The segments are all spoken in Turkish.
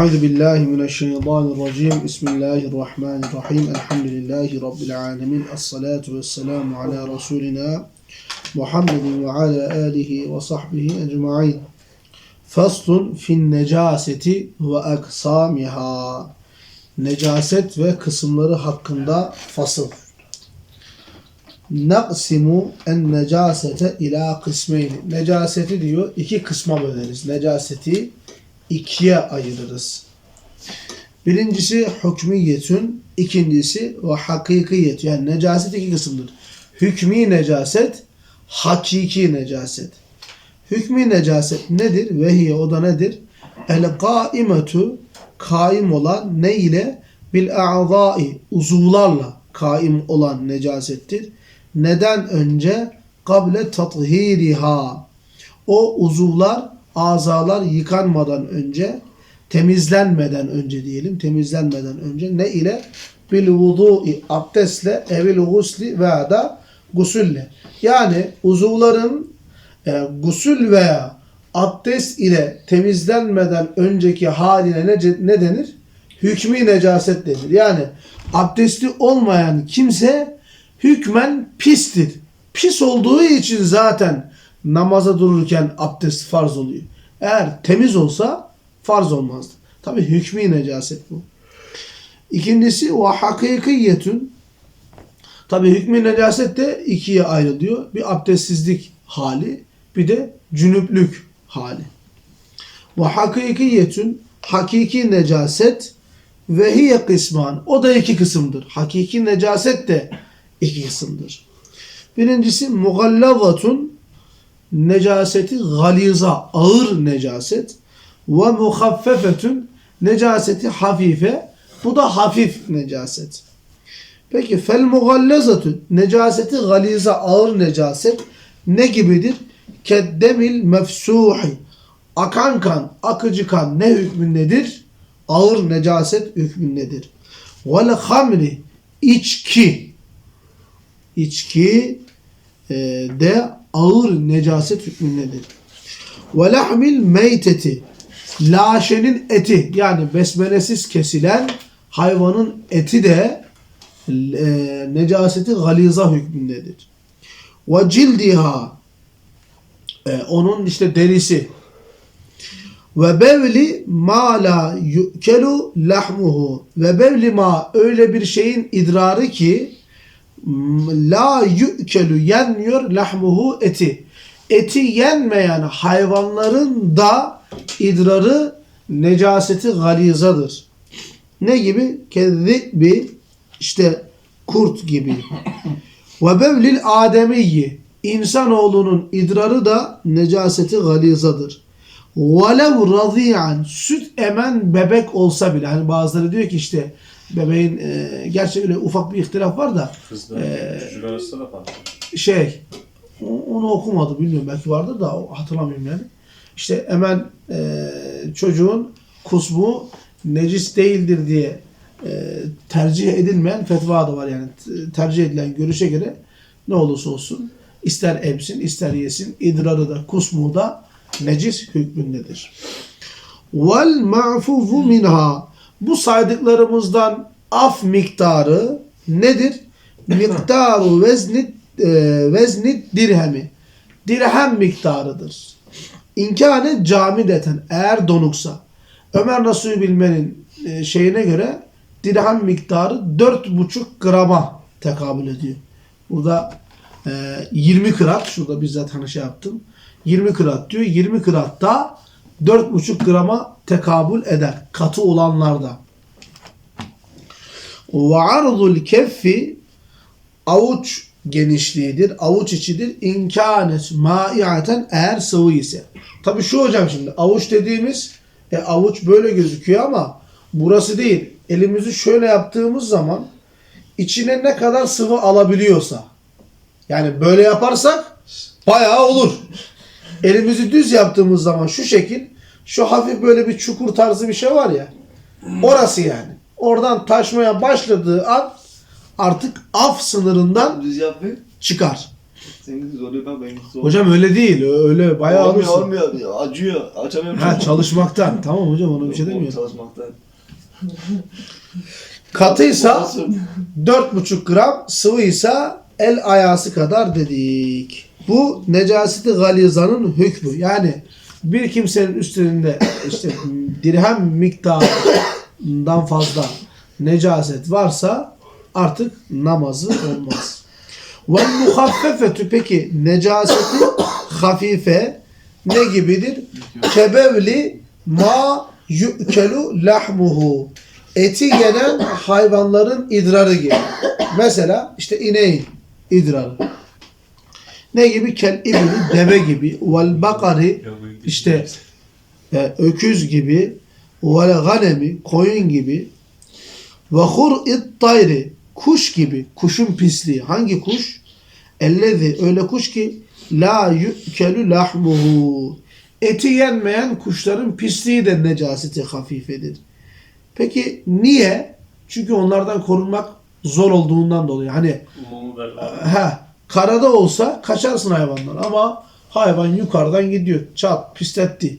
Euzu billahi mineşşeytanirracim. Bismillahirrahmanirrahim. Elhamdülillahi rabbil alamin. Essalatu vesselamu ala rasulina Muhammedin ve ala alihi ve sahbihi ecmaîn. Faslun fin necaseti ve aksamiha. Necaset ve kısımları hakkında fasıl. Naksimu en necasete ila kısmeyni. Necaseti diyor iki kısma böleriz. Necaseti ikiye ayırırız. Birincisi hükmiyetün, ikincisi ve hakikiyet. Yani necaset iki kısımdır. Hükmi necaset, hakiki necaset. Hükmi necaset nedir? Vehiye o da nedir? El kaimetu kaim olan ne ile? Bil a'zai uzuvlarla kaim olan necasettir. Neden önce? Kable tathiriha. O uzuvlar, azalar yıkanmadan önce, temizlenmeden önce diyelim, temizlenmeden önce ne ile? Bil vudu'i abdestle, evil gusli veya da gusülle. Yani uzuvların e, gusül veya abdest ile temizlenmeden önceki haline ne, ne denir? Hükmü necaset denir. Yani abdestli olmayan kimse hükmen pistir. Pis olduğu için zaten namaza dururken abdest farz oluyor. Eğer temiz olsa farz olmazdı. Tabi hükmü necaset bu. İkincisi o hakikiyetün Tabi hükmü necaset de ikiye ayrılıyor. Bir abdestsizlik hali bir de cünüplük hali. Ve hakikiyetün hakiki necaset ve hiye kısman. O da iki kısımdır. Hakiki necaset de iki kısımdır. Birincisi mugallavatun necaseti galiza, ağır necaset ve muhaffefetün necaseti hafife. Bu da hafif necaset. Peki fel mugallazatun necaseti galiza, ağır necaset ne gibidir? Keddemil mefsuhi. Akan kan, akıcı kan ne hükmündedir? Ağır necaset hükmündedir. Vel hamri içki. İçki e, de ağır necaset hükmündedir. Ve lahmil meyteti. Laşenin eti yani besmelesiz kesilen hayvanın eti de e, necaseti galiza hükmündedir. Ve cildiha e, onun işte derisi ve bevli ma la yukelu lahmuhu ve bevli ma öyle bir şeyin idrarı ki la yukelu yenmiyor lahmuhu eti eti yenmeyen hayvanların da idrarı necaseti galizadır. Ne gibi? Kezzibi işte kurt gibi. Ve bevlil ademiyyi insanoğlunun idrarı da necaseti galizadır. Velev razi'an süt emen bebek olsa bile hani bazıları diyor ki işte bebeğin e, gerçi öyle ufak bir ihtilaf var da arasında da farklı. şey onu okumadı bilmiyorum belki vardır da hatırlamıyorum yani. İşte hemen e, çocuğun kusmu necis değildir diye e, tercih edilmeyen fetva da var yani tercih edilen görüşe göre ne olursa olsun ister emsin ister yesin idrarı da kusmu da necis hükmündedir. Vel ma'fufu minha bu saydıklarımızdan af miktarı nedir? Miktaru vezni e, vezni dirhemi. Dirhem miktarıdır. İnkâne cami deten eğer donuksa. Ömer Nasuhi Bilmen'in e, şeyine göre dirhem miktarı 4,5 grama tekabül ediyor. Burada e, 20 kırat şurada bizzat hani şey yaptım. 20 kırat diyor. 20 kırat da 4,5 grama tekabül eder. Katı olanlarda. Ve arzul keffi avuç genişliğidir, avuç içidir. İmkanet maiaten eğer sıvı ise. Tabi şu hocam şimdi avuç dediğimiz e, avuç böyle gözüküyor ama burası değil. Elimizi şöyle yaptığımız zaman içine ne kadar sıvı alabiliyorsa. Yani böyle yaparsak bayağı olur. Elimizi düz yaptığımız zaman şu şekil şu hafif böyle bir çukur tarzı bir şey var ya. Orası yani. Oradan taşmaya başladığı an artık af sınırından Düz çıkar. Senin zor. Hocam öyle değil. Öyle bayağı olmuyor alırsın. olmuyor. Ya, Acıyor. Açamıyorum. Ha çalışmaktan. Tamam hocam ona bir şey demiyorum. Çalışmaktan. Katıysa Olsun. 4,5 gram sıvıysa el ayası kadar dedik. Bu necaseti galizanın hükmü. Yani bir kimsenin üstünde işte dirhem miktarından fazla necaset varsa artık namazı olmaz. Ve muhaffefetü peki necaseti hafife ne gibidir? Kebevli ma yu'kelu lahmuhu. Eti yenen hayvanların idrarı gibi. Mesela işte ineğin idrarı. Ne gibi? Kel ibli, deve gibi. Vel bakari, işte e, öküz gibi. Vel ganemi, koyun gibi. Ve hur'it tayri, kuş gibi. Kuşun pisliği. Hangi kuş? Ellezi, öyle kuş ki la yu'kelu lahmuhu. Eti yenmeyen kuşların pisliği de necaseti hafifedir. Peki niye? Çünkü onlardan korunmak zor olduğundan dolayı. Hani he, karada olsa kaçarsın hayvandan ama hayvan yukarıdan gidiyor. Çat pisletti.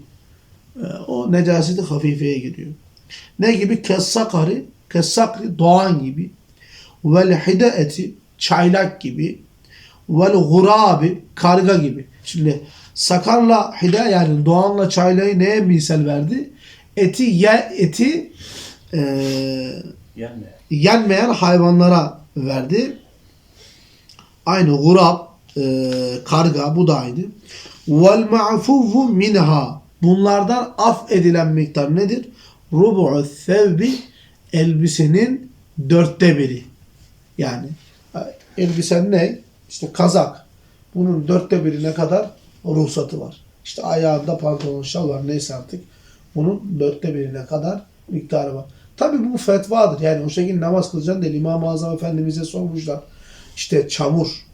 Ee, o necaseti hafifeye gidiyor. Ne gibi? Kessakari, kessakri doğan gibi. Vel hidaeti çaylak gibi. Vel gurabi karga gibi. Şimdi sakarla hida yani doğanla çaylayı neye misal verdi? Eti ye, eti eee Yenme. yenmeyen hayvanlara verdi. Aynı gurab, e, karga bu da aynı. Vel ma'fuvu minha. Bunlardan af edilen miktar nedir? Rubu'u sevbi elbisenin dörtte biri. Yani elbisen ne? İşte kazak. Bunun dörtte birine kadar ruhsatı var. İşte ayağında pantolon, şal var neyse artık. Bunun dörtte birine kadar miktarı var. Tabi bu fetvadır. Yani o şekilde namaz kılacaksın değil. İmam-ı Azam Efendimiz'e sormuşlar. İşte çamur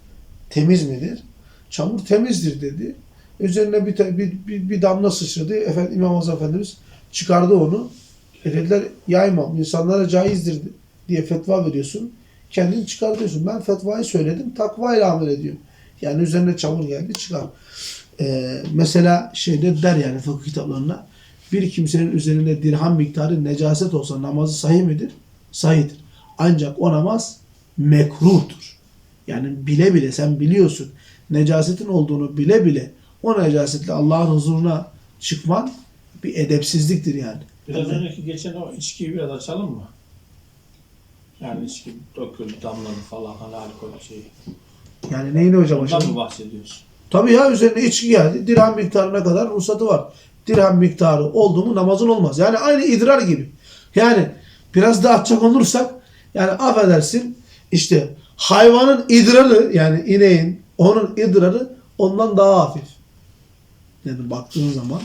temiz midir? Çamur temizdir dedi. Üzerine bir, bir, bir, bir damla sıçradı. Efendim, İmam Azam Efendimiz çıkardı onu. E dediler ya imam insanlara caizdir diye fetva veriyorsun. Kendin çıkartıyorsun. Ben fetvayı söyledim. Takvayla amel ediyorum. Yani üzerine çamur geldi çıkar. Ee, mesela şeyde der yani fıkıh kitaplarında bir kimsenin üzerinde dirham miktarı necaset olsa namazı sahih midir? Sahihdir. Ancak o namaz mekruhtur. Yani bile bile sen biliyorsun necasetin olduğunu bile bile o necasetle Allah'ın huzuruna çıkman bir edepsizliktir yani. Biraz önceki geçen o içkiyi biraz açalım mı? Yani içki döküldü, damladı falan hani alkol şey. Yani neyini hocam Ondan hocam? mı bahsediyorsun? Tabii ya üzerine içki geldi. Dirham miktarına kadar ruhsatı var. Dirham miktarı oldu mu namazın olmaz. Yani aynı idrar gibi. Yani biraz daha açacak olursak yani affedersin işte hayvanın idrarı yani ineğin onun idrarı ondan daha hafif. Yani baktığın zaman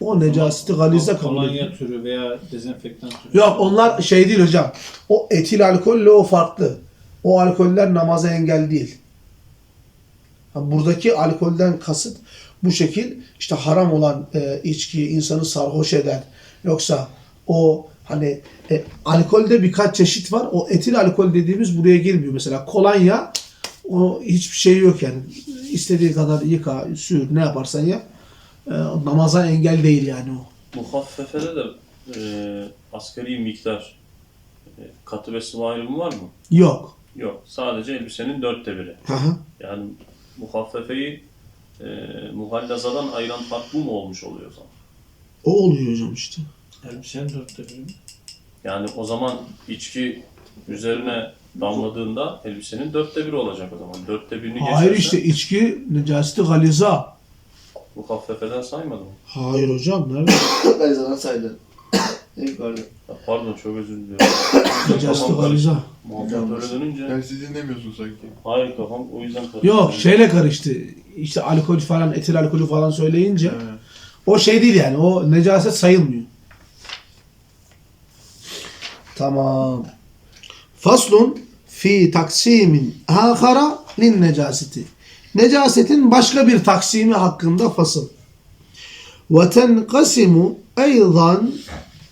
o necaseti galize kabul ediyor. Türü veya dezenfektan türü. Yok onlar şey değil hocam. O etil alkolle o farklı. O alkoller namaza engel değil. Buradaki alkolden kasıt bu şekil işte haram olan e, içki insanı sarhoş eder. Yoksa o hani e, alkolde birkaç çeşit var. O etil alkol dediğimiz buraya girmiyor. Mesela kolonya o hiçbir şey yok yani. İstediği kadar yıka, sür, ne yaparsan yap. E, namaza engel değil yani o. Muhaffefede de e, asgari miktar e, katı ve sıvı ayrımı var mı? Yok. Yok. Sadece elbisenin dörtte biri. Hı hı. Yani muhaffefeyi e, muhallazadan ayıran fark bu mu olmuş oluyor o zaman? O oluyor hocam işte. Elbisenin dörtte biri mi? Yani o zaman içki üzerine damladığında elbisenin dörtte biri olacak o zaman. Dörtte birini Hayır geçerse işte içki necaseti galiza. muhaffefeden saymadım. Hayır hocam nerede? Sana saydım. En yukarıda. Ya pardon çok özür diliyorum. necaseti Kafam galiza. Muhabbet öyle dönünce siz dinlemiyorsun sanki. hayır kafam o yüzden karıştı. Yok şeyle karıştı. İşte alkol falan, etil alkolü falan söyleyince He. o şey değil yani. O necaset sayılmıyor. Tamam. Faslun fi taksimin ahara lin necaseti. Necasetin başka bir taksimi hakkında fasıl. Ve tenkasimu eyzan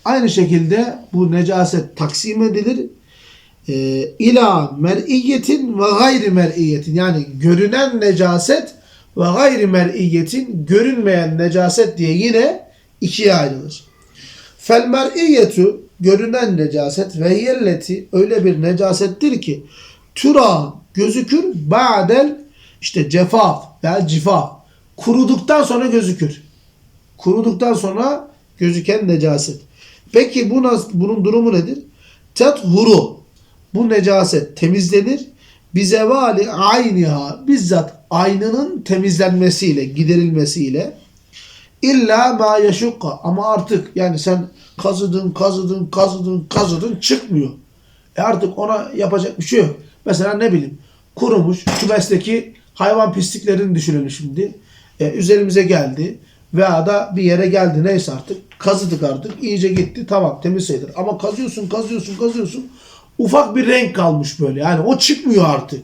aynı şekilde bu necaset taksim edilir. e, ila mer'iyetin ve gayri mer'iyetin yani görünen necaset ve gayri mer'iyetin görünmeyen necaset diye yine ikiye ayrılır. Fel mer'iyetu görünen necaset ve hiyelleti öyle bir necasettir ki türa gözükür ba'del işte cefaf veya cifaf kuruduktan sonra gözükür. Kuruduktan sonra gözüken necaset. Peki bu nas- bunun durumu nedir? Tethuru. Bu necaset temizlenir. Bizevali ayniha. Bizzat aynının temizlenmesiyle, giderilmesiyle. İlla ma yeşukka. Ama artık yani sen kazıdın, kazıdın, kazıdın, kazıdın çıkmıyor. E artık ona yapacak bir şey yok. Mesela ne bileyim kurumuş kümesteki hayvan pisliklerini düşünelim şimdi. E, üzerimize geldi veya da bir yere geldi neyse artık kazıdık artık iyice gitti tamam temiz sayılır. Ama kazıyorsun kazıyorsun kazıyorsun ufak bir renk kalmış böyle yani o çıkmıyor artık.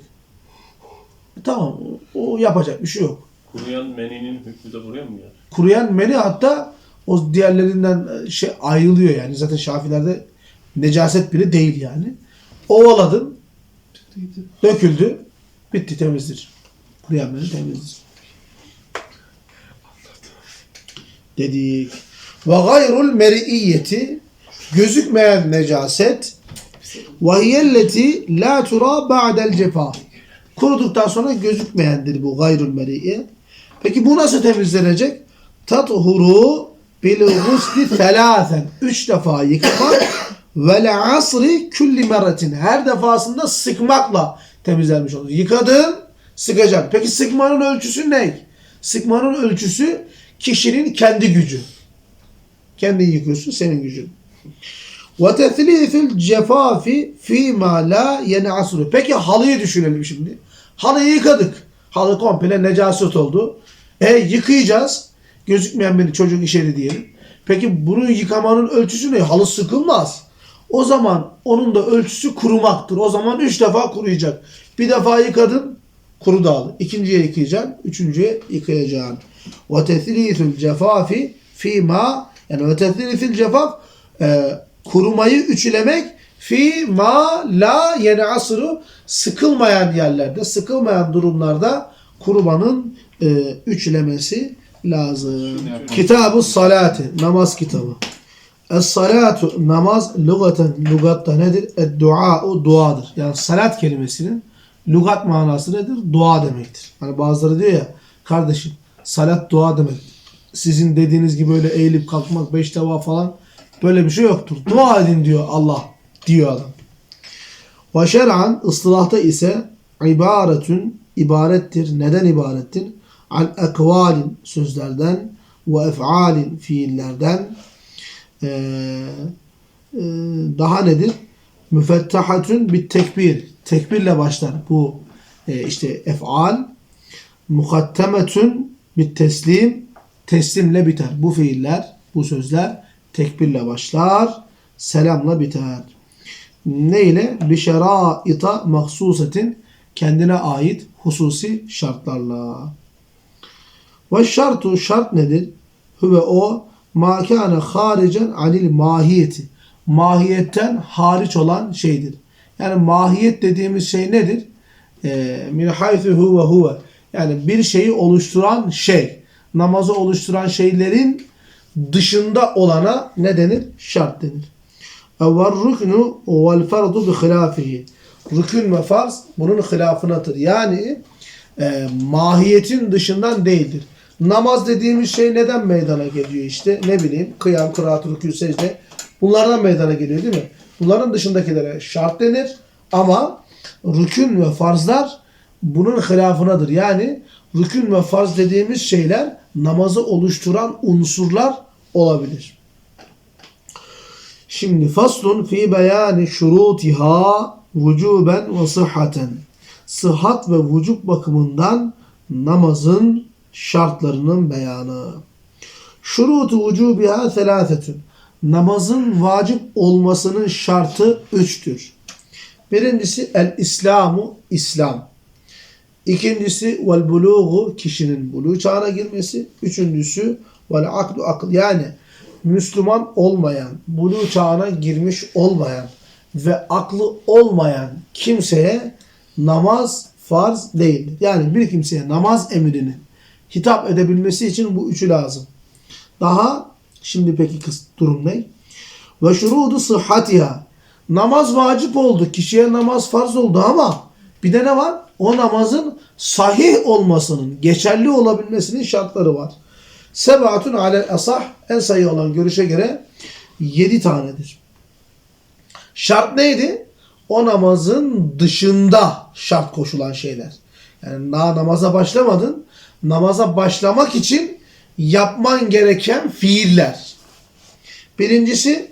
E, tamam o, o yapacak bir şey yok. Kuruyan meninin hükmü de buraya mı geldi? Kuruyan meni hatta o diğerlerinden e, şey ayrılıyor yani. Zaten Şafilerde necaset bile değil yani. Ovaladın, döküldü, bitti temizdir. Meni temizdir. Dedik. Ve gayrul meri'iyeti gözükmeyen necaset ve hiyelleti la tura ba'del cefa. Kuruduktan sonra gözükmeyendir bu gayrul meri'ye. Peki bu nasıl temizlenecek? Tathuru bil gusli thelâthen. Üç defa yıkamak ve le asri külli meretin. Her defasında sıkmakla temizlenmiş olur. Yıkadın, sıkacaksın. Peki sıkmanın ölçüsü ne? Sıkmanın ölçüsü kişinin kendi gücü. Kendin yıkıyorsun, senin gücün. Ve tethlîfil cefafi fîmâ lâ yen'asru. Peki halıyı düşünelim şimdi. Halıyı yıkadık. Halı komple necaset oldu. E yıkayacağız. Gözükmeyen bir çocuk işedi diyelim. Peki bunu yıkamanın ölçüsü ne? Halı sıkılmaz. O zaman onun da ölçüsü kurumaktır. O zaman üç defa kuruyacak. Bir defa yıkadın, kuru dağılı. İkinciye yıkayacaksın, üçüncüye yıkayacaksın. Tethlîfil cefafi fîmâ yani tethlîfil cefaf e, kurumayı üçlemek fi ma la yeni asru sıkılmayan yerlerde, sıkılmayan durumlarda kurumanın e, üçlemesi lazım. Kitab-ı salati, namaz kitabı. Es-salatu, namaz lugaten, lugatta nedir? Ed-dua'u, duadır. Yani salat kelimesinin lugat manası nedir? Dua demektir. Hani bazıları diyor ya, kardeşim salat dua demek. Sizin dediğiniz gibi öyle eğilip kalkmak, beş deva falan böyle bir şey yoktur. Dua edin diyor Allah, diyor adam. Ve şer'an, ıslahta ise ibaretün, ibarettir. Neden ibarettir? An ekvalin, sözlerden ve ef'alin, fiillerden ee, e, daha nedir? Müfettahatün bir tekbir. Tekbirle başlar bu e, işte ef'al. Mukattemetün bir teslim. Teslimle biter. Bu fiiller, bu sözler tekbirle başlar. Selamla biter. Ne ile? Bir şeraita mahsusetin kendine ait hususi şartlarla. Ve şartu şart nedir? Hüve o ma kâne haricen anil mahiyeti. Mahiyetten hariç olan şeydir. Yani mahiyet dediğimiz şey nedir? Ee, min haythu huve huve. Yani bir şeyi oluşturan şey. Namazı oluşturan şeylerin dışında olana ne denir? Şart denir. Evvel rüknü vel fardu bi hilafihi. Rükün ve farz bunun hilafınadır. Yani e, mahiyetin dışından değildir. Namaz dediğimiz şey neden meydana geliyor işte? Ne bileyim kıyam, kıraat, rükû, secde bunlardan meydana geliyor değil mi? Bunların dışındakilere şart denir ama rükün ve farzlar bunun hilafınadır. Yani rükün ve farz dediğimiz şeyler namazı oluşturan unsurlar olabilir. Şimdi faslun fi beyani şurutiha vücuben ve sıhhaten. Sıhhat ve vücub bakımından namazın şartlarının beyanı. Şurutu vücubiha selâfetün. Namazın vacip olmasının şartı üçtür. Birincisi el İslamu İslam. İkincisi vel buluğu kişinin buluğ çağına girmesi. Üçüncüsü vel aklu akıl yani Müslüman olmayan, buluğ çağına girmiş olmayan ve aklı olmayan kimseye namaz farz değildir. Yani bir kimseye namaz emrini hitap edebilmesi için bu üçü lazım. Daha şimdi peki durum ne? Ve şurudu sıhhatiha. Namaz vacip oldu. Kişiye namaz farz oldu ama bir de ne var? O namazın sahih olmasının, geçerli olabilmesinin şartları var. Sebatun alel asah en sayı olan görüşe göre yedi tanedir. Şart neydi? O namazın dışında şart koşulan şeyler. Yani daha namaza başlamadın. Namaza başlamak için yapman gereken fiiller. Birincisi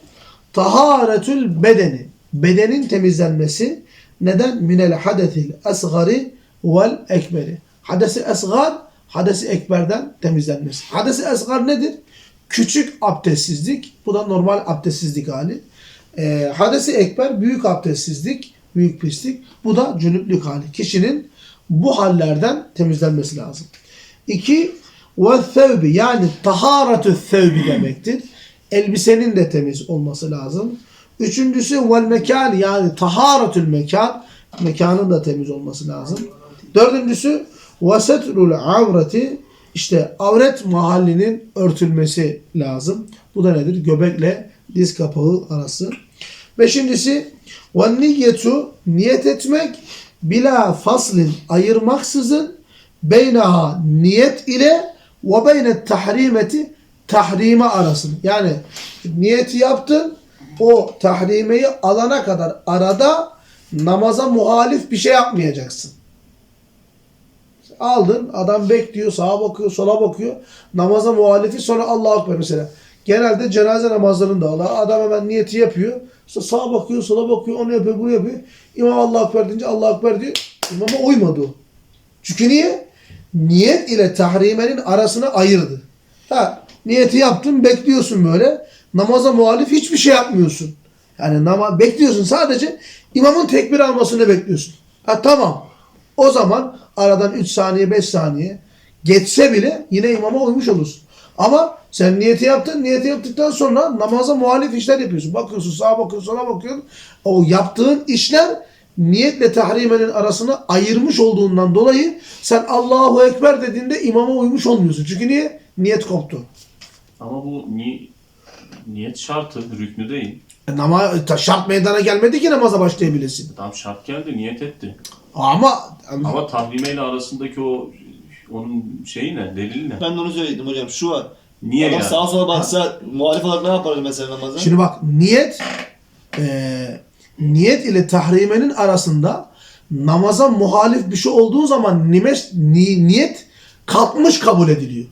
taharetül bedeni. Bedenin temizlenmesi. Neden? Minel hadesil esgari vel ekberi. Hadesi esgar, hadesi ekberden temizlenmesi. Hadesi esgar nedir? Küçük abdestsizlik. Bu da normal abdestsizlik hali. Ee, hadesi ekber büyük abdestsizlik, büyük pislik. Bu da cünüplük hali. Kişinin bu hallerden temizlenmesi lazım. İki, ve yani taharatü thevbi demektir. Elbisenin de temiz olması lazım. Üçüncüsü vel mekan yani taharatül mekan mekanın da temiz olması lazım. Dördüncüsü ve setrul avreti işte avret mahallinin örtülmesi lazım. Bu da nedir? Göbekle diz kapağı arası. Beşincisi ve niyetu niyet etmek bila faslin ayırmaksızın beynaha niyet ile ve beyne tahrimeti tahrime arasını. Yani niyeti yaptın o tahrimeyi alana kadar arada namaza muhalif bir şey yapmayacaksın. Aldın adam bekliyor sağa bakıyor sola bakıyor namaza muhalifi sonra Allahu Ekber mesela. Genelde cenaze namazlarında Allah adam hemen niyeti yapıyor. Sonra sağa bakıyor sola bakıyor onu yapıyor bunu yapıyor. İmam Allahu Ekber deyince Allahu Ekber diyor. İmama uymadı o. Çünkü niye? Niyet ile tahrimenin arasını ayırdı. Ha, niyeti yaptın bekliyorsun böyle. Namaza muhalif hiçbir şey yapmıyorsun. Yani nama bekliyorsun sadece imamın tekbir almasını bekliyorsun. Ha tamam. O zaman aradan 3 saniye 5 saniye geçse bile yine imama uymuş olursun. Ama sen niyeti yaptın. Niyeti yaptıktan sonra namaza muhalif işler yapıyorsun. Bakıyorsun sağa bakıyorsun sola bakıyorsun. O yaptığın işler niyetle tahrimenin arasını ayırmış olduğundan dolayı sen Allahu Ekber dediğinde imama uymuş olmuyorsun. Çünkü niye? Niyet koptu. Ama bu ni niyet şartı, rüknü değil. E, Nama, ta- şart meydana gelmedi ki namaza başlayabilirsin. Tam şart geldi, niyet etti. Ama Ama tahrimeyle arasındaki o onun şeyi ne, delili ne? Ben de onu söyleyeyim hocam. Şu var. Niye Adam yani? sağa sola baksa muhalif olarak ne yapardı mesela namazda? Şimdi bak niyet e, niyet ile tahrimenin arasında namaza muhalif bir şey olduğu zaman nimes, ni- niyet kalkmış kabul ediliyor.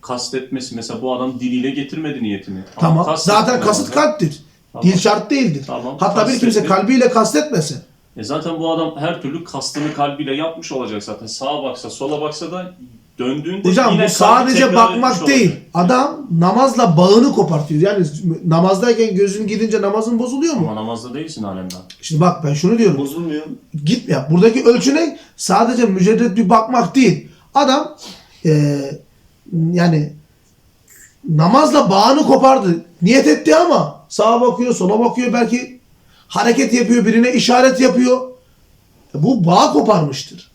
Kastetmesi mesela bu adam diliyle getirmedi niyetini. Ama Tamam. kastetme Zaten kasıt namazı. kalptir. Tamam. Dil şart değildir. Tamam, Hatta bir kimse kalbiyle kastetmese. E zaten bu adam her türlü kastını kalbiyle yapmış olacak zaten. Sağa baksa, sola baksa da döndüğünde Hocam yine bu sadece bakmak değil. olacak. Adam namazla bağını kopartıyor. Yani namazdayken gözün gidince namazın bozuluyor mu? Ama namazda değilsin alemden. Şimdi bak ben şunu diyorum. Bozulmuyor. Git ya buradaki ölçü ne? Sadece mücerret bir bakmak değil. Adam eee, yani namazla bağını kopardı. Niyet etti ama sağa bakıyor, sola bakıyor belki hareket yapıyor, birine işaret yapıyor. E, Bu bağ koparmıştır.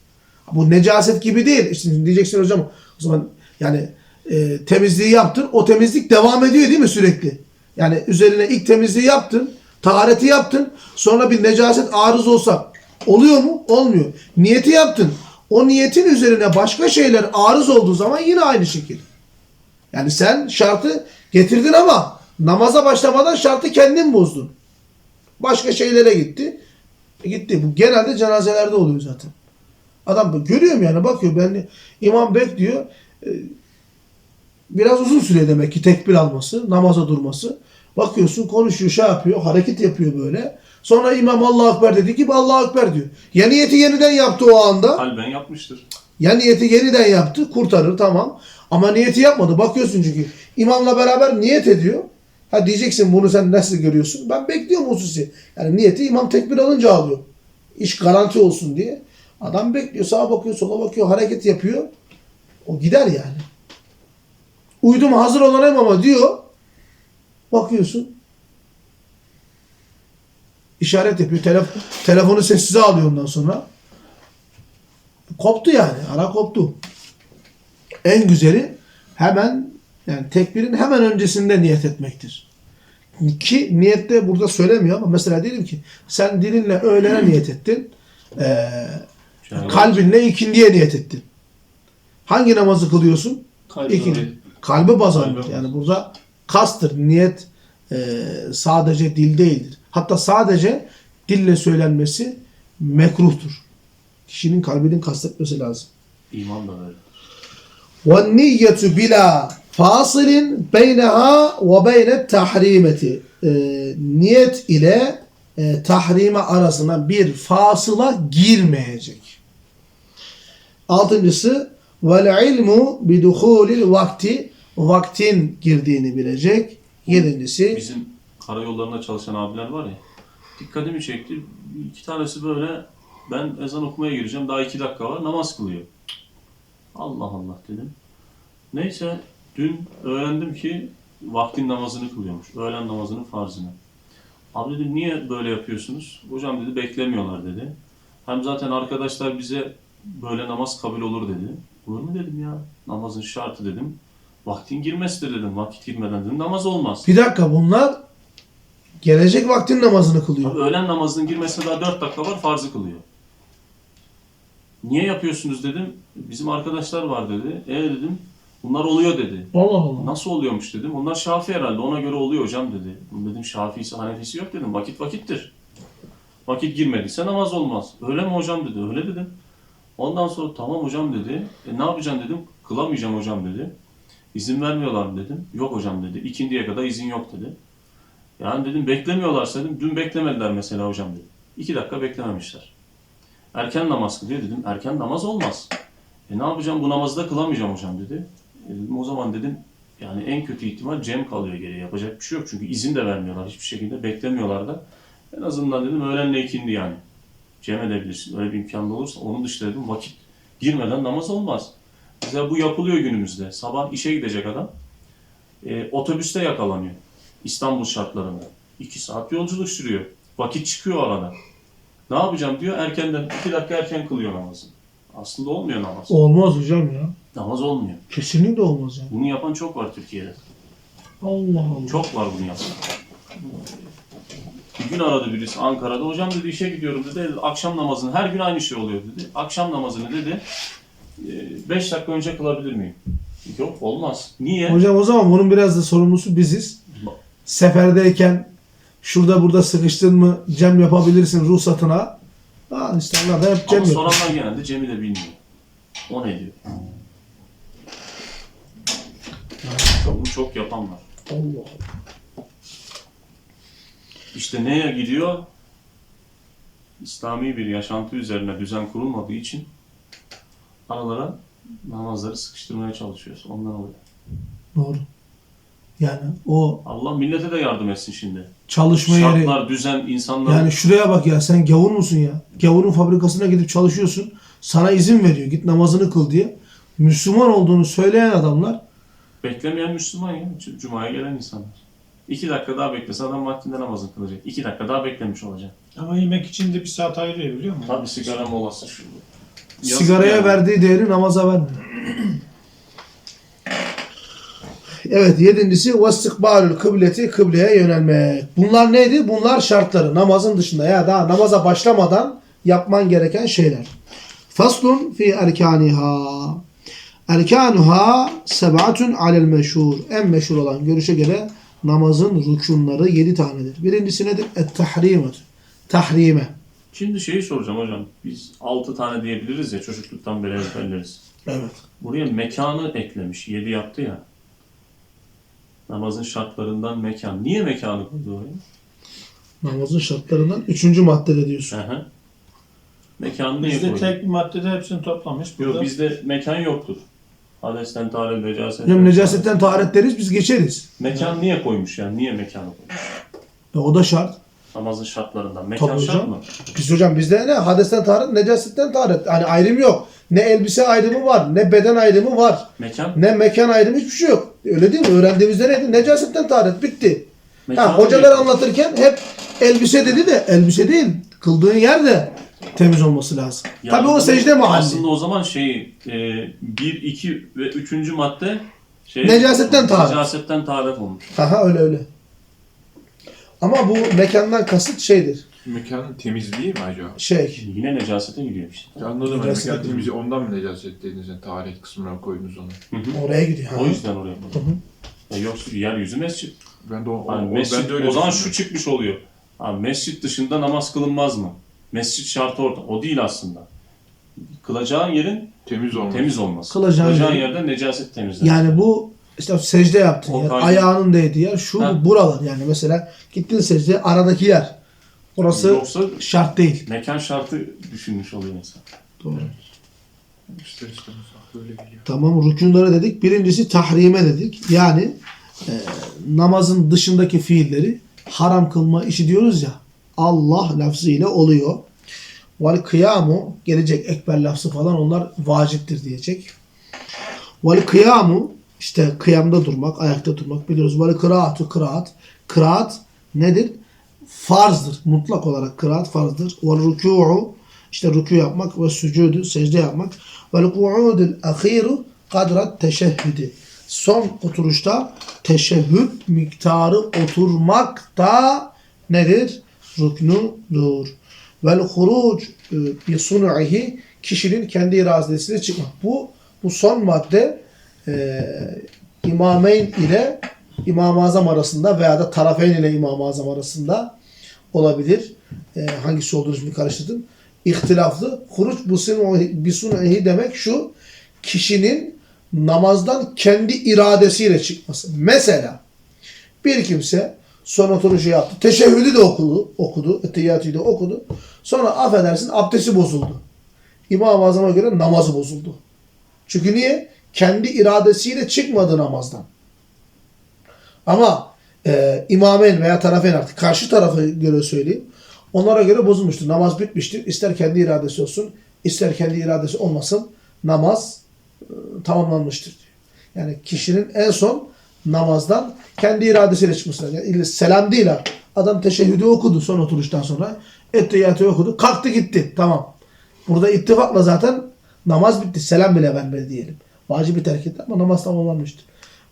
Bu necaset gibi değil. İşte diyeceksin hocam o zaman yani e, temizliği yaptın. O temizlik devam ediyor değil mi sürekli? Yani üzerine ilk temizliği yaptın. Tahareti yaptın. Sonra bir necaset arız olsa oluyor mu? Olmuyor. Niyeti yaptın. O niyetin üzerine başka şeyler arız olduğu zaman yine aynı şekil. Yani sen şartı getirdin ama namaza başlamadan şartı kendin bozdun. Başka şeylere gitti. Gitti. Bu genelde cenazelerde oluyor zaten. Adam görüyorum yani bakıyor ben imam bekliyor. E, Biraz uzun süre demek ki tekbir alması, namaza durması. Bakıyorsun konuşuyor, şey yapıyor, hareket yapıyor böyle. Sonra imam Allahu Ekber dediği gibi Allahu Ekber diyor. Ya niyeti yeniden yaptı o anda. Kalben yapmıştır. Ya niyeti yeniden yaptı, kurtarır tamam. Ama niyeti yapmadı. Bakıyorsun çünkü imamla beraber niyet ediyor. Ha diyeceksin bunu sen nasıl görüyorsun? Ben bekliyorum hususi. Yani niyeti imam tekbir alınca alıyor. İş garanti olsun diye. Adam bekliyor, sağa bakıyor, sola bakıyor, hareket yapıyor. O gider yani. Uydum hazır olan imama diyor. Bakıyorsun. işaret yapıyor. Telef telefonu sessize alıyor ondan sonra. Koptu yani. Ara koptu. En güzeli hemen yani tekbirin hemen öncesinde niyet etmektir. Ki niyette burada söylemiyor ama mesela diyelim ki sen dilinle öğlene niyet ettin. Ee, Yani kalbinle ikindiye niyet ettin. Hangi namazı kılıyorsun? Kalbi İkindi. Kalbi baz almak. Kalbi Yani burada kastır. Niyet e, sadece dil değildir. Hatta sadece dille söylenmesi mekruhtur. Kişinin kalbinin kastetmesi lazım. iman da böyle. وَالنِّيَّةُ بِلَا فَاصِلٍ بَيْنَهَا وَبَيْنَ التَّحْرِيمَةِ Ee, Niyet ile e, tahrime arasına bir fasıla girmeyecek. Altıncısı vel ilmu bi duhulil vakti vaktin girdiğini bilecek. Yedincisi bizim karayollarında çalışan abiler var ya dikkatimi çekti. İki tanesi böyle ben ezan okumaya gireceğim daha iki dakika var namaz kılıyor. Allah Allah dedim. Neyse dün öğrendim ki vaktin namazını kılıyormuş. Öğlen namazının farzını. Abi dedim niye böyle yapıyorsunuz? Hocam dedi beklemiyorlar dedi. Hem zaten arkadaşlar bize böyle namaz kabul olur dedi. Olur mu dedim ya? Namazın şartı dedim. Vaktin girmesidir dedim. Vakit girmeden dedim namaz olmaz. bir dakika bunlar gelecek vaktin namazını kılıyor. Abi öğlen namazının girmesine daha 4 dakika var farzı kılıyor. Niye yapıyorsunuz dedim. Bizim arkadaşlar var dedi. E dedim. Bunlar oluyor dedi. Allah Allah. Nasıl oluyormuş dedim. Onlar Şafii herhalde ona göre oluyor hocam dedi. Dedim Şafiisi Hanefisi yok dedim. Vakit vakittir. Vakit girmediyse namaz olmaz. Öyle mi hocam dedi. Öyle dedim. Ondan sonra tamam hocam dedi. E ne yapacaksın dedim. Kılamayacağım hocam dedi. İzin vermiyorlar dedim. Yok hocam dedi. İkindiye kadar izin yok dedi. Yani dedim beklemiyorlarsa dedim. Dün beklemediler mesela hocam dedi. İki dakika beklememişler. Erken namaz kılıyor dedim. Erken namaz olmaz. E ne yapacağım bu namazı da kılamayacağım hocam dedi. E dedim o zaman dedim yani en kötü ihtimal Cem kalıyor geriye. Yapacak bir şey yok. Çünkü izin de vermiyorlar hiçbir şekilde. Beklemiyorlar da. En azından dedim öğlenle ikindi yani. Cem edebilirsin. Öyle bir imkanı olursa. Onun dışında dedim vakit girmeden namaz olmaz. Mesela bu yapılıyor günümüzde. Sabah işe gidecek adam. E, otobüste yakalanıyor. İstanbul şartlarında. İki saat yolculuk sürüyor. Vakit çıkıyor arada. Ne yapacağım diyor. Erkenden, iki dakika erken kılıyor namazı. Aslında olmuyor namaz. Olmaz hocam ya. Namaz olmuyor. Kesinlikle olmaz ya. Bunu yapan çok var Türkiye'de. Allah Allah. Çok var bunu yapan. Bir gün aradı birisi Ankara'da. Hocam dedi işe gidiyorum dedi. Akşam namazını her gün aynı şey oluyor dedi. Akşam namazını dedi. 5 dakika önce kılabilir miyim? Yok olmaz. Niye? Hocam o zaman bunun biraz da sorumlusu biziz. Seferdeyken şurada burada sıkıştın mı cem yapabilirsin ruhsatına. Aa, işte Allah da hep cem Ama yapıyor. soranlar genelde Cem'i de bilmiyor. O ne diyor? Bunu çok yapan var. Allah Allah. İşte neye gidiyor? İslami bir yaşantı üzerine düzen kurulmadığı için aralara namazları sıkıştırmaya çalışıyoruz. Ondan oluyor. Doğru. Yani o Allah millete de yardım etsin şimdi. çalışma yeri. Şartlar, düzen, insanlar... Yani şuraya bak ya sen gavur musun ya? Gavurun fabrikasına gidip çalışıyorsun. Sana izin veriyor. Git namazını kıl diye. Müslüman olduğunu söyleyen adamlar Beklemeyen Müslüman ya. Cuma'ya gelen insanlar. İki dakika daha beklese adam vaktinde namazını kılacak. İki dakika daha beklemiş olacak. Ama yemek için de bir saat ayırıyor biliyor musun? Tabii sigara molası şu. Yazık sigaraya yani. verdiği değeri namaza vermiyor. Evet yedincisi vastikbalül kıbleti kıbleye yönelmek. Bunlar neydi? Bunlar şartları. Namazın dışında ya daha namaza başlamadan yapman gereken şeyler. Faslun fi erkaniha. Erkanuha sebatun alel meşhur. En meşhur olan görüşe göre namazın rükunları yedi tanedir. Birincisi nedir? Et-tahrimet. Tahrime. Şimdi şeyi soracağım hocam. Biz altı tane diyebiliriz ya çocukluktan beri ezberleriz. Evet. Buraya mekanı eklemiş. Yedi yaptı ya. Namazın şartlarından mekan. Niye mekanı koydu oraya? Namazın şartlarından üçüncü maddede diyorsun. Hı hı. Mekanı niye Bizde koydu? tek bir maddede hepsini toplamış. Burada Yok bizde mekan yoktur. Hadesten tarih, necaset. Hocam necasetten taharet deriz biz geçeriz. Mekan niye koymuş yani? Niye mekanı koymuş? E, o da şart. Namazın şartlarından. Mekan Tabii şart hocam. mı? Biz hocam bizde ne? Hadesten taharet, necasetten taharet. Hani ayrım yok. Ne elbise ayrımı var, ne beden ayrımı var, Mekan? ne mekan ayrımı hiçbir şey yok. Öyle değil mi? Öğrendiğimizde neydi? Necasetten taharet bitti. Mekanı hocalar değil. anlatırken hep elbise dedi de elbise değil. Kıldığın yer de temiz olması lazım. Yani Tabii o bunun secde mahalli. Aslında o zaman şey 1, 2 ve 3. madde şey, Necasetten taharet. Necasetten taharet olmuş. Aha öyle öyle. Ama bu mekandan kasıt şeydir. Mekanın temizliği mi acaba? Şey. Yine necasete giriyor işte. Anladım ben Necaset mekan temizliği ondan mı necaset dediniz? Yani tarih kısmına koydunuz onu. Oraya gidiyor. O yüzden oraya koydum. Ya yoksa yeryüzü mescit. Ben de o, o, Hani o- mescit ben de öyle o zaman şu çıkmış oluyor. Ha, mescit dışında namaz kılınmaz mı? Mescit şartı orada. O değil aslında. Kılacağın yerin temiz olmuş. temiz olması. Kılacağın Kılacağın yerin- yerde necaset temizlenir. Yani bu işte secde yaptın O yer, kaydı. ayağının değdiği yer, şu Ha. buralar yani mesela gittin secdeye aradaki yer. Orası Yoksa şart değil. mekan şartı düşünmüş oluyor insan. Doğru. İster istemez aklı öyle geliyor. Tamam rükunları dedik. Birincisi tahrime dedik. Yani e, namazın dışındaki fiilleri haram kılma işi diyoruz ya. Allah lafzı oluyor. Vel kıyamu gelecek ekber lafzı falan onlar vaciptir diyecek. Vel kıyamu işte kıyamda durmak, ayakta durmak biliyoruz. Vel kıraatu kıraat. Kıraat nedir? Farzdır. Mutlak olarak kıraat farzdır. Vel rükû'u işte rükû yapmak ve sücudu, secde yapmak. Vel ku'udul ahiru kadrat teşehhüdi. Son oturuşta teşehhüd miktarı oturmak da nedir? Rüknudur. Vel huruc e, bi sun'ihi kişinin kendi iradesiyle çıkmak. Bu bu son madde e, İmameyn ile İmam-ı Azam arasında veya da tarafeyn ile İmam-ı Azam arasında olabilir. E, hangisi olduğunu şimdi karıştırdım. İhtilaflı. Huruç bisun'ihi demek şu. Kişinin namazdan kendi iradesiyle çıkması. Mesela bir kimse son oturuşu yaptı. Teşehhüdü de okudu. Okudu. Etteyyatü de okudu. Sonra affedersin abdesti bozuldu. İmam-ı Azam'a göre namazı bozuldu. Çünkü niye? Kendi iradesiyle çıkmadı namazdan. Ama e, imamen veya tarafen artık karşı tarafı göre söyleyeyim. Onlara göre bozulmuştur. Namaz bitmiştir. İster kendi iradesi olsun, ister kendi iradesi olmasın namaz e, tamamlanmıştır. diyor. Yani kişinin en son namazdan kendi iradesiyle çıkması lazım. Yani illa selam değil ha. Adam teşehhüdü okudu son oturuştan sonra. Etteyyatı okudu. Kalktı gitti. Tamam. Burada ittifakla zaten namaz bitti. Selam bile vermedi diyelim. Vacibi terk etti ama namaz tamamlanmıştır.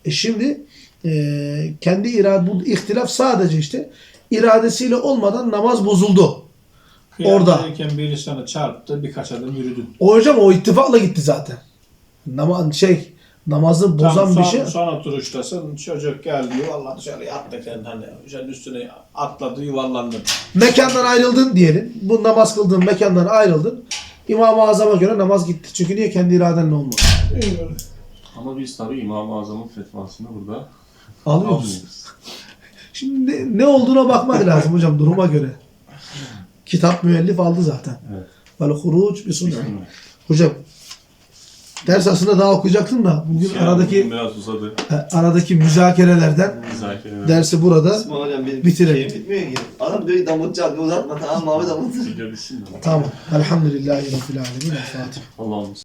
E şimdi e, kendi irade, bu ihtilaf sadece işte iradesiyle olmadan namaz bozuldu. Orada. Biri sana çarptı, birkaç adım yürüdün. O hocam o ittifakla gitti zaten. Nama, şey namazı bozan Tam bir son, şey. son oturuştasın, çocuk geldi, yuvarladı dışarıya attı kendini. Hani üzerinin üstüne atladı, yuvarlandı. Mekandan ayrıldın diyelim. Bu namaz kıldığın mekandan ayrıldın. İmam-ı Azam'a göre namaz gitti. Çünkü niye? Kendi iradenle olmadı. Ama biz tabii İmam-ı Azam'ın fetvasını burada Alıyoruz. almıyoruz. Şimdi ne, ne olduğuna bakmak lazım hocam duruma göre. Kitap müellif aldı zaten. Evet. Vel huruc bi sun'i. Bismillah. Hocam ders aslında daha okuyacaktım da bugün Yani aradaki biraz uzadı. e, aradaki müzakerelerden Müzakereler. dersi burada İsmail hocam benim Bitirelim. şeyim bitmiyor ki. Adam diyor ki damıtacak uzatma tamam mı abi damıt. Video bitsin de. tamam. Elhamdülillahi Rabbil Alemin. El Fatiha. Allah'ım